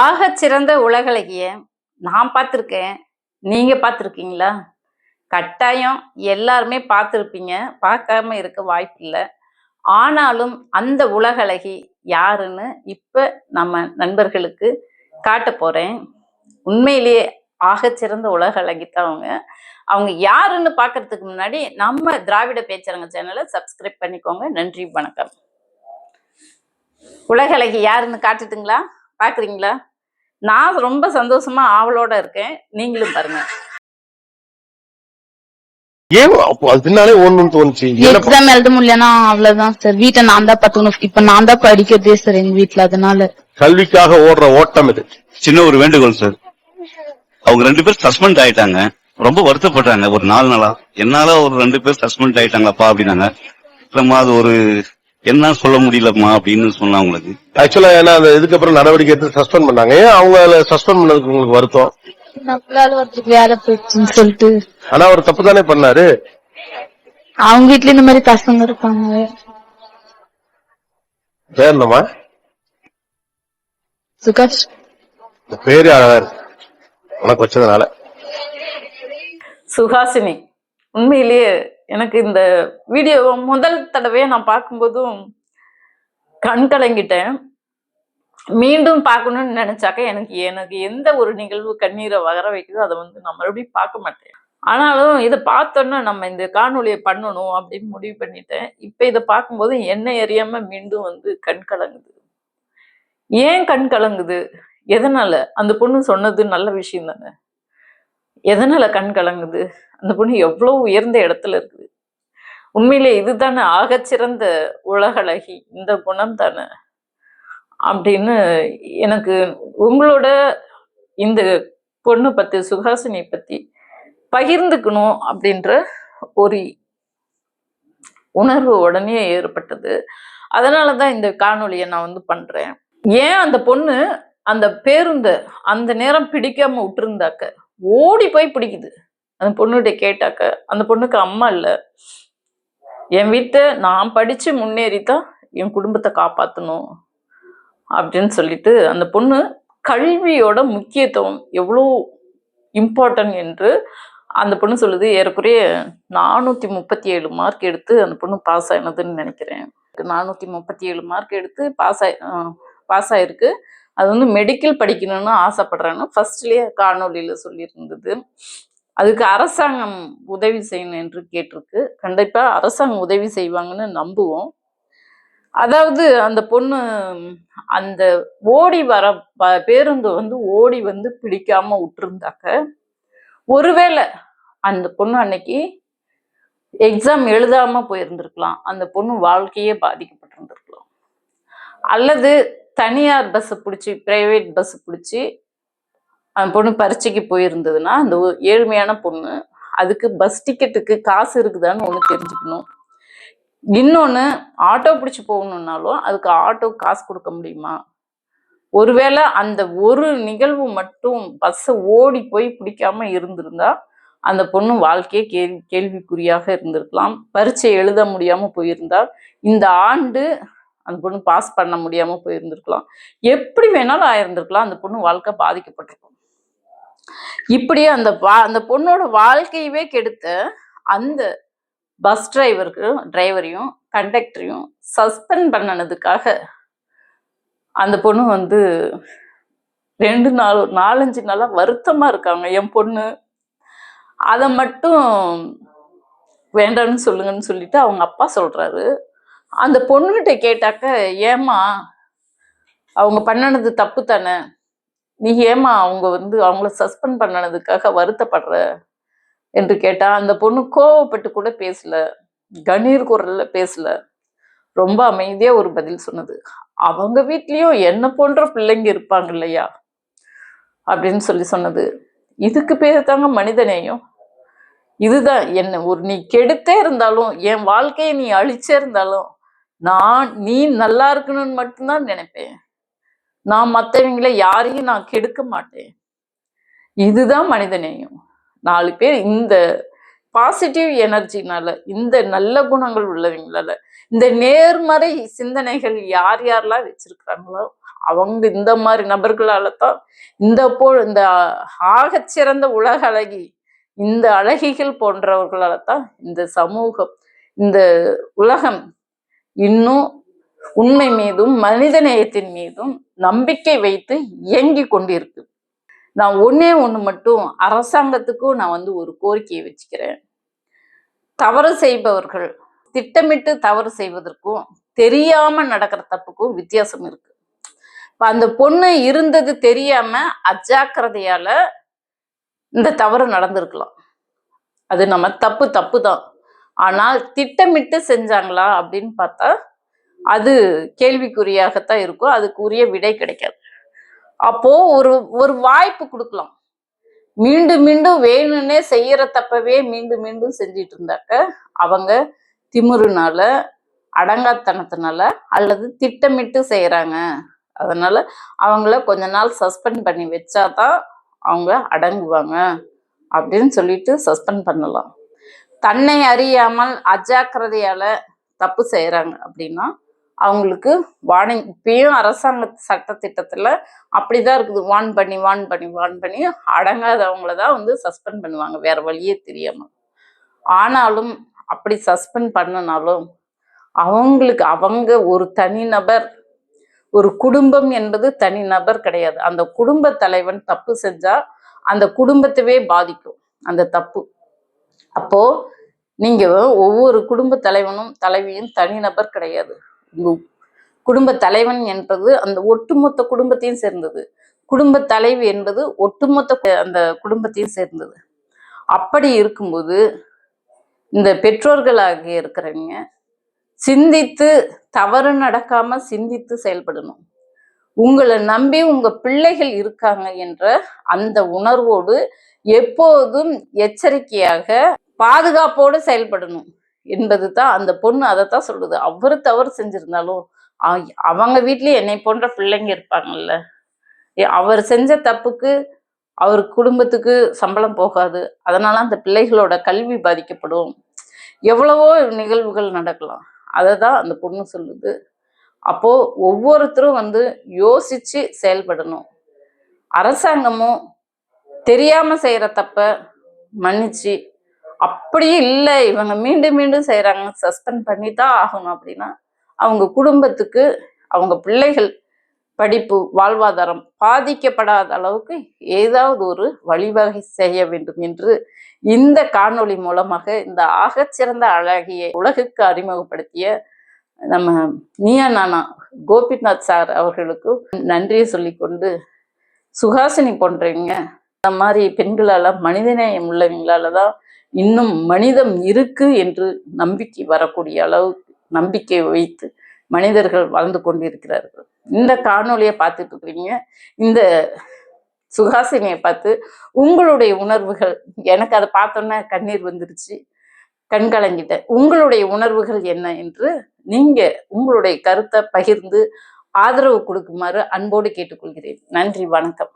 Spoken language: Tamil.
ஆக சிறந்த உலகலகிய நான் பார்த்துருக்கேன். நீங்க பார்த்துருக்கீங்களா? கட்டாயம் எல்லாருமே பார்த்துருப்பீங்க. பார்க்காம இருக்க வாய்ப்பில்லை. ஆனாலும் அந்த உலகளகி யாருன்னு இப்ப நம்ம நண்பர்களுக்கு காட்ட போறேன். உண்மையிலேயே ஆகச்சிறந்த உலகலகி தான் அவங்க அவங்க யாருன்னு பார்க்கறதுக்கு முன்னாடி நம்ம திராவிட பேச்சரங்க சேனலை சப்ஸ்கிரைப் பண்ணிக்கோங்க. நன்றி வணக்கம். உலகளகி யாருன்னு காட்டுட்டுங்களா பாக்குறீங்களா? நான் ரொம்ப சந்தோஷமா ஆவலோட இருக்கேன். நீங்களும் பாருங்க. பின்னாலே ஓடணும்னு தோணுச்சு? எக்ஸாம் எழுத முடியலன்னா அவ்வளவுதான் சார். வீட்டை நான் தான் பாத்துக்கணும். இப்ப நான் தான் படிக்கிறதே சார் எங்க வீட்ல. அதனால கல்விக்காக ஓடுற ஓட்டம் இது. சின்ன ஒரு வேண்டுகோள் சார். அவங்க ரெண்டு பேர் சஸ்பெண்ட் ஆயிட்டாங்க. ரொம்ப வருத்தப்பட்டாங்க. ஒரு நாலு நாளா. என்னால ஒரு ரெண்டு பேர் சஸ்பெண்ட் ஆயிட்டாங்களாப்பா அப்படின்னாங்க. அது ஒரு என்ன சொல்ல முடியலம்மா அப்படின்னு சொன்னா அவங்களுக்கு ஆக்சுவலா ஏன்னா அந்த இதுக்கப்புறம் நடவடிக்கை எடுத்து சஸ்பெண்ட் பண்ணாங்க. ஏன் அவங்கள சஸ்பெண்ட் பண்ணதுக்கு உங்களுக்கு வருத்தம்? நம்மளால ஒருத்தருக்கு வேலை போயிடுச்சுன்னு சொல்லிட்டு. ஆனா அவர் தப்பு தானே பண்ணாரு. அவங்க வீட்ல இந்த மாதிரி பசங்க இருப்பாங்க. பேர் என்னம்மா? சுகாஷ். இந்த பேரு அழகா இருக்கு. உனக்கு வச்சதுனால. சுஹாசினி உண்மையிலேயே எனக்கு இந்த வீடியோ முதல் தடவையே நான் பார்க்கும்போதும் கண் கலங்கிட்டேன். மீண்டும் பார்க்கணும்னு நினைச்சாக்க எனக்கு எனக்கு எந்த ஒரு நிகழ்வு கண்ணீரை வகர வைக்குதோ அதை வந்து நான் மறுபடியும் பார்க்க மாட்டேன். ஆனாலும் இதை பார்த்தோன்னே நம்ம இந்த காணொலியை பண்ணணும் அப்படின்னு முடிவு பண்ணிட்டேன். இப்போ இதை பார்க்கும்போது என்ன அறியாம மீண்டும் வந்து கண் கலங்குது. ஏன் கண் கலங்குது? எதனால? அந்த பொண்ணு சொன்னது நல்ல விஷயம் தானே. எதனால கண் கலங்குது? அந்த பொண்ணு எவ்வளோ உயர்ந்த இடத்துல இருக்குது உண்மையிலே இதுதானே ஆகச்சிறந்த உலகளகி இந்த குணம் தானே? அப்படின்னு எனக்கு உங்களோட இந்த பொண்ணு பத்தி சுஹாசினி பத்தி பகிர்ந்துக்கணும் அப்படின்ற ஒரு உணர்வு உடனே ஏற்பட்டது. அதனால தான் இந்த காணொலியை நான் வந்து பண்றேன். ஏன் அந்த பொண்ணு அந்த பேருந்தை அந்த நேரம் பிடிக்காம விட்டுருந்தாக்க? ஓடி போய் பிடிக்குது. அந்த பொண்ணுகிட்ட கேட்டாக்க அந்த பொண்ணுக்கு அம்மா இல்லை. என் வீட்டை நான் படித்து முன்னேறி தான் என் குடும்பத்தை காப்பாற்றணும் அப்படின்னு சொல்லிட்டு அந்த பொண்ணு கல்வியோட முக்கியத்துவம் எவ்வளோ இம்பார்ட்டன்ட் என்று அந்த பொண்ணு சொல்லுது. ஏறக்குறைய நானூற்றி முப்பத்தி ஏழு மார்க் எடுத்து அந்த பொண்ணு பாஸ் ஆயினதுன்னு நினைக்கிறேன். நானூற்றி முப்பத்தி ஏழு மார்க் எடுத்து பாஸ் ஆகி பாஸ் ஆகிருக்கு அது வந்து மெடிக்கல் படிக்கணும்னு ஆசைப்படுறேன்னு ஃபர்ஸ்ட்லேயே காணொலியில் சொல்லியிருந்தது. அதுக்கு அரசாங்கம் உதவி செய்யணும் என்று கேட்டிருக்கு. கண்டிப்பாக அரசாங்கம் உதவி செய்வாங்கன்னு நம்புவோம். அதாவது அந்த பொண்ணு அந்த ஓடி வர ப- பேருந்து வந்து ஓடி வந்து பிடிக்காம விட்டுருந்தாக்க ஒருவேளை அந்த பொண்ணு அன்னைக்கு எக்ஸாம் எழுதாம போயிருந்திருக்கலாம். அந்த பொண்ணு வாழ்க்கையே பாதிக்கப்பட்டிருந்திருக்கலாம். அல்லது தனியார் பஸ்ஸை பிடிச்சி பிரைவேட் பஸ் பிடிச்சி அந்த பொண்ணு பரீட்சைக்கு போயிருந்ததுன்னா அந்த ஏழ்மையான பொண்ணு அதுக்கு பஸ் டிக்கெட்டுக்கு காசு இருக்குதான்னு ஒன்று தெரிஞ்சுக்கணும். இன்னொன்று ஆட்டோ பிடிச்சி போகணுன்னாலும் அதுக்கு ஆட்டோ காசு கொடுக்க முடியுமா? ஒருவேளை அந்த ஒரு நிகழ்வு மட்டும் பஸ்ஸை ஓடி போய் பிடிக்காம இருந்திருந்தா அந்த பொண்ணு வாழ்க்கையே கேள்வி கேள்விக்குறியாக இருந்திருக்கலாம். பரீட்சை எழுத முடியாமல் போயிருந்தால் இந்த ஆண்டு அந்த பொண்ணு பாஸ் பண்ண முடியாமல் போயிருந்திருக்கலாம். எப்படி வேணாலும் ஆயிருந்திருக்கலாம். அந்த பொண்ணு வாழ்க்கை பாதிக்கப்பட்டிருக்கும். இப்படியே அந்த வா- அந்த பொண்ணோட வாழ்க்கையவே கெடுத்த அந்த பஸ் டிரைவருக்கு டிரைவரையும் கண்டக்டரையும் சஸ்பெண்ட் பண்ணனதுக்காக அந்த பொண்ணு வந்து ரெண்டு நாள் நாலஞ்சு நாளாக வருத்தமாக இருக்காங்க. என் பொண்ணு அதை மட்டும் வேண்டாம்னு சொல்லுங்கன்னு சொல்லிட்டு அவங்க அப்பா சொல்கிறாரு அந்த பொண்ணுகிட்ட கேட்டாக்க ஏமா அவங்க பண்ணனது தப்பு தானே? நீ ஏமா அவங்க வந்து அவங்கள சஸ்பெண்ட் பண்ணனதுக்காக வருத்தப்படுற? என்று கேட்டால் அந்த பொண்ணு கோவப்பட்டு கூட பேசல. கணீர் குரல்ல பேசல. ரொம்ப அமைதியாக ஒரு பதில் சொன்னது. அவங்க வீட்லேயும் என்ன போன்ற பிள்ளைங்க இருப்பாங்க இல்லையா? அப்படின்னு சொல்லி சொன்னது. இதுக்கு பேர் தாங்க மனிதநேயம். இதுதான் என்ன ஒரு நீ கெடுத்தே இருந்தாலும் என் வாழ்க்கையை நீ அழிச்சே இருந்தாலும் நான் நீ நல்லா இருக்கணும்னு மட்டும்தான் நினைப்பேன். நான் மற்றவங்கள யாரையும் நான் கெடுக்க மாட்டேன். இதுதான் மனிதநேயம். நாலு பேர் இந்த பாசிட்டிவ் எனர்ஜினால இந்த நல்ல குணங்கள் உள்ளவங்களால இந்த நேர்மறை சிந்தனைகள் யார் யாரெல்லாம் வச்சிருக்கிறாங்களோ அவங்க இந்த மாதிரி நபர்களால தான் இந்த போ இந்த ஆகச்சிறந்த உலக அழகி இந்த அழகிகள் போன்றவர்களால தான் இந்த சமூகம் இந்த உலகம் இன்னும் உண்மை மீதும் மனித நேயத்தின் மீதும் நம்பிக்கை வைத்து இயங்கி கொண்டிருக்கு. நான் ஒன்னே ஒன்று மட்டும் அரசாங்கத்துக்கும் நான் வந்து ஒரு கோரிக்கையை வச்சுக்கிறேன். தவறு செய்பவர்கள் திட்டமிட்டு தவறு செய்வதற்கும் தெரியாம நடக்கிற தப்புக்கும் வித்தியாசம் இருக்கு. இப்போ அந்த பொண்ணு இருந்தது தெரியாம அஜாக்கிரதையால இந்த தவறு நடந்திருக்கலாம். அது நம்ம தப்பு தப்பு தான் ஆனால் திட்டமிட்டு செஞ்சாங்களா அப்படின்னு பார்த்தா அது கேள்விக்குறியாகத்தான் இருக்கும். அதுக்கு உரிய விடை கிடைக்காது. அப்போ ஒரு ஒரு வாய்ப்பு கொடுக்கலாம். மீண்டும் மீண்டும் வேணும்னே செய்யற தப்பவே மீண்டும் மீண்டும் செஞ்சிட்டு இருந்தாக்க அவங்க திமிருனால அடங்காத்தனத்தினால அல்லது திட்டமிட்டு செய்யறாங்க அதனால அவங்கள கொஞ்ச நாள் சஸ்பெண்ட் பண்ணி வச்சாதான் அவங்க அடங்குவாங்க அப்படின்னு சொல்லிட்டு சஸ்பெண்ட் பண்ணலாம். தன்னை அறியாமல் அஜாக்கிரதையால தப்பு செய்யறாங்க அப்படின்னா அவங்களுக்கு வார்னிங் இப்பயும் அரசாங்க சட்ட திட்டத்தில் அப்படிதான் இருக்குது. வான் பண்ணி வான் பண்ணி வான் பண்ணி அடங்காதவங்கள தான் வந்து சஸ்பெண்ட் பண்ணுவாங்க. வேற வழியே தெரியாம. ஆனாலும் அப்படி சஸ்பெண்ட் பண்ணினாலும் அவங்களுக்கு அவங்க ஒரு தனிநபர் ஒரு குடும்பம் என்பது தனிநபர் கிடையாது. அந்த குடும்ப தலைவன் தப்பு செஞ்சா அந்த குடும்பத்தவே பாதிக்கும். அந்த தப்பு. அப்போ நீங்க ஒவ்வொரு குடும்ப தலைவனும் தலைவியும் தனிநபர் கிடையாது. குடும்ப தலைவன் என்பது அந்த ஒட்டுமொத்த குடும்பத்தையும் சேர்ந்தது. குடும்ப தலைவி என்பது ஒட்டுமொத்த அந்த குடும்பத்தையும் சேர்ந்தது. அப்படி இருக்கும்போது இந்த பெற்றோர்களாக இருக்கிறவங்க சிந்தித்து தவறு நடக்காம சிந்தித்து செயல்படணும். உங்களை நம்பி உங்க பிள்ளைகள் இருக்காங்க என்ற அந்த உணர்வோடு எப்போதும் எச்சரிக்கையாக பாதுகாப்போடு செயல்படணும். என்பது தான் அந்த பொண்ணு அதை தான் சொல்லுது. அவரு தவறு செஞ்சிருந்தாலும் அவங்க வீட்லேயும் என்னை போன்ற பிள்ளைங்க இருப்பாங்கல்ல. ஏ, அவர் செஞ்ச தப்புக்கு அவர் குடும்பத்துக்கு சம்பளம் போகாது. அதனால அந்த பிள்ளைகளோட கல்வி பாதிக்கப்படும். எவ்வளவோ நிகழ்வுகள் நடக்கலாம். அதை தான் அந்த பொண்ணு சொல்லுது. அப்போ ஒவ்வொருத்தரும் வந்து யோசிச்சு செயல்படணும். அரசாங்கமும் தெரியாம செய்யற தப்ப மன்னிச்சு அப்படியே இல்லை. இவங்க மீண்டும் மீண்டும் செய்கிறாங்க சஸ்பெண்ட் பண்ணி தான் ஆகணும் அப்படின்னா அவங்க குடும்பத்துக்கு அவங்க பிள்ளைகள் படிப்பு வாழ்வாதாரம் பாதிக்கப்படாத அளவுக்கு ஏதாவது ஒரு வழிவகை செய்ய வேண்டும் என்று இந்த காணொளி மூலமாக இந்த ஆகச்சிறந்த அழகியை உலகுக்கு அறிமுகப்படுத்திய நம்ம நீயா நானா கோபிநாத் சார் அவர்களுக்கு நன்றியை சொல்லிக்கொண்டு சுஹாசினி போன்றவங்க இந்த மாதிரி பெண்களால் மனிதநேயம் உள்ளவங்களால தான் இன்னும் மனிதம் இருக்கு என்று நம்பிக்கை வரக்கூடிய அளவுக்கு நம்பிக்கை வைத்து மனிதர்கள் வாழ்ந்து கொண்டிருக்கிறார்கள். இந்த காணொலியை பார்த்துட்டு இருக்கிறீங்க. இந்த சுகாசினியை பார்த்து உங்களுடைய உணர்வுகள் எனக்கு அதை பார்த்தோன்னே கண்ணீர் வந்துருச்சு கண் கலங்கிட்டேன். உங்களுடைய உணர்வுகள் என்ன என்று நீங்கள் உங்களுடைய கருத்தை பகிர்ந்து ஆதரவு கொடுக்குமாறு அன்போடு கேட்டுக்கொள்கிறேன். நன்றி வணக்கம்.